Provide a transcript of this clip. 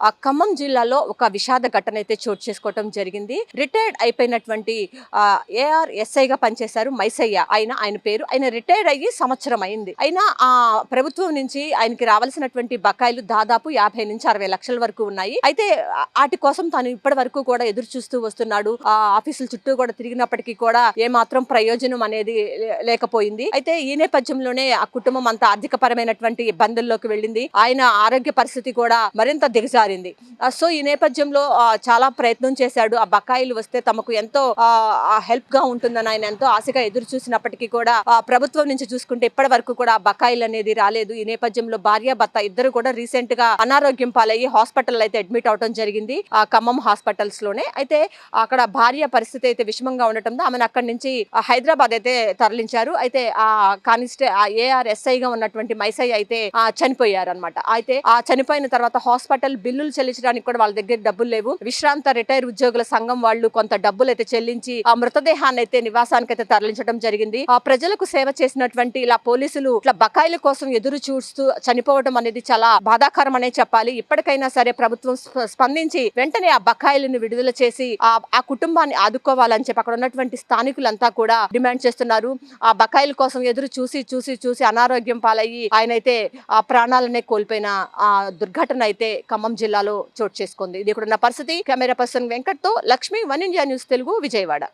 ఆ ఖమ్మం జిల్లాలో ఒక విషాద ఘటన అయితే చోటు చేసుకోవటం జరిగింది. రిటైర్డ్ అయిపోయినటువంటి ఏఆర్ ఎస్ఐగా పనిచేశారు మైసయ్య. ఆయన ఆయన పేరు. ఆయన రిటైర్డ్ అయ్యి సంవత్సరం అయింది. అయినా ఆ ప్రభుత్వం నుంచి ఆయనకి రావాల్సినటువంటి బకాయిలు దాదాపు యాభై నుంచి అరవై లక్షల వరకు ఉన్నాయి. అయితే వాటి కోసం తాను ఇప్పటి వరకు కూడా ఎదురు చూస్తూ వస్తున్నాడు. ఆ ఆఫీసుల చుట్టూ కూడా తిరిగినప్పటికీ కూడా ఏమాత్రం ప్రయోజనం అనేది లేకపోయింది. అయితే ఈ నేపథ్యంలోనే ఆ కుటుంబం అంతా ఆర్థిక పరమైనటువంటి ఇబ్బందుల్లోకి వెళ్ళింది. ఆయన ఆరోగ్య పరిస్థితి కూడా మరింత దిగజారు మారింది. సో ఈ నేపథ్యంలో చాలా ప్రయత్నం చేశాడు. ఆ బకాయిలు వస్తే తమకు ఎంతో హెల్ప్గా ఉంటుందని ఆయన ఎంతో ఆశగా ఎదురు చూసినప్పటికీ కూడా ప్రభుత్వం నుంచి చూసుకుంటే ఇప్పటి వరకు కూడా ఆ బకాయిలు అనేది రాలేదు. ఈ నేపథ్యంలో భార్య భర్త ఇద్దరు కూడా రీసెంట్గా అనారోగ్యం పాలయ్యి హాస్పిటల్ అయితే అడ్మిట్ అవడం జరిగింది. ఆ ఖమ్మం హాస్పిటల్స్లోనే అయితే అక్కడ భార్య పరిస్థితి అయితే విషమంగా ఉండటంతో ఆమెను అక్కడి నుంచి హైదరాబాద్ అయితే తరలించారు. అయితే ఆ కానిస్టే ఆ ఏఆర్గా ఉన్నటువంటి మైసై అయితే చనిపోయారు అనమాట అయితే ఆ చనిపోయిన తర్వాత హాస్పిటల్ బిల్ బిల్లులు చెల్లించడానికి కూడా వాళ్ళ దగ్గర డబ్బులు లేవు. విశ్రాంత రిటైర్ ఉద్యోగుల సంఘం వాళ్ళు కొంత డబ్బులు అయితే చెల్లించి ఆ మృతదేహాన్ని అయితే నివాసానికి అయితే తరలించడం జరిగింది. ఆ ప్రజలకు సేవ చేసినటువంటి ఇలా పోలీసులు ఇట్లా బకాయిల కోసం ఎదురు చూస్తూ చనిపోవడం అనేది చాలా బాధాకరం అనే చెప్పాలి. ఇప్పటికైనా సరే ప్రభుత్వం స్పందించి వెంటనే ఆ బకాయిలను విడుదల చేసి ఆ ఆ కుటుంబాన్ని ఆదుకోవాలని చెప్పి అక్కడ ఉన్నటువంటి స్థానికులంతా కూడా డిమాండ్ చేస్తున్నారు. ఆ బకాయిల కోసం ఎదురు చూసి చూసి చూసి అనారోగ్యం పాలయ్యి ఆయన అయితే ఆ ప్రాణాలనే కోల్పోయిన ఆ దుర్ఘటన అయితే ఖమ్మం జిల్లాలో చోటు చేసుకుంది. ఇది ఇక్కడ ఉన్న పరిస్థితి. Camera person వెంకట్తో Lakshmi one India news Telugu Vijayawada.